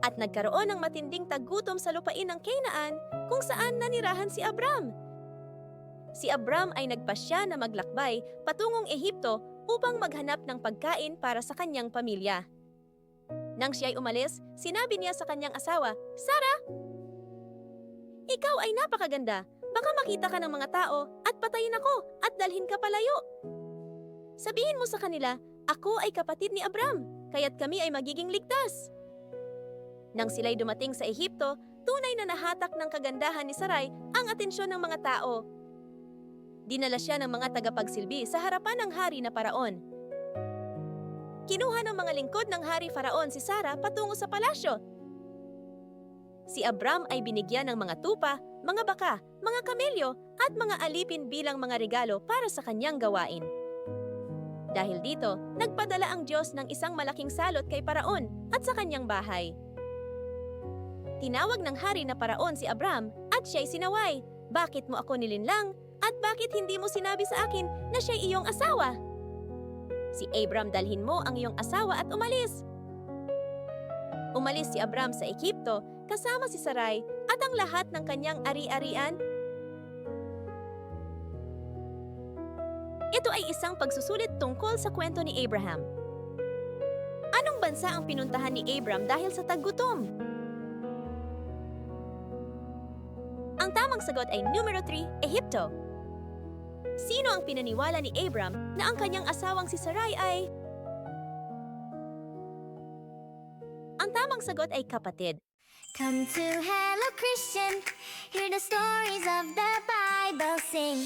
At nagkaroon ng matinding tagutom sa lupain ng Canaan kung saan nanirahan si Abram. Si Abram ay nagpasya na maglakbay patungong Ehipto upang maghanap ng pagkain para sa kanyang pamilya. Nang siya ay umalis, sinabi niya sa kanyang asawa, Sarah! Ikaw ay napakaganda. Baka makita ka ng mga tao at patayin ako at dalhin ka palayo. Sabihin mo sa kanila, ako ay kapatid ni Abram, kaya't kami ay magiging ligtas. Nang sila'y dumating sa Ehipto, tunay na nahatak ng kagandahan ni Sarai ang atensyon ng mga tao. Dinala siya ng mga tagapagsilbi sa harapan ng hari na paraon. Kinuha ng mga lingkod ng hari faraon si Sara patungo sa palasyo. Si Abram ay binigyan ng mga tupa, mga baka, mga kamelyo at mga alipin bilang mga regalo para sa kanyang gawain. Dahil dito, nagpadala ang Diyos ng isang malaking salot kay Paraon at sa kanyang bahay. Tinawag ng hari na Paraon si Abram at siya'y sinaway, Bakit mo ako nilinlang? At bakit hindi mo sinabi sa akin na siya'y iyong asawa? Si Abram dalhin mo ang iyong asawa at umalis. Umalis si Abram sa Ehipto kasama si Sarai at ang lahat ng kanyang ari-arian. Ito ay isang pagsusulit tungkol sa kwento ni Abraham. Anong bansa ang pinuntahan ni Abram dahil sa taggutom? Ang tamang sagot ay numero 3, Ehipto. Sino ang pinaniwala ni Abram na ang kanyang asawang si Sarai ay... Ang tamang sagot ay kapatid. Come to Hello Christian, hear the stories of the Bible sing.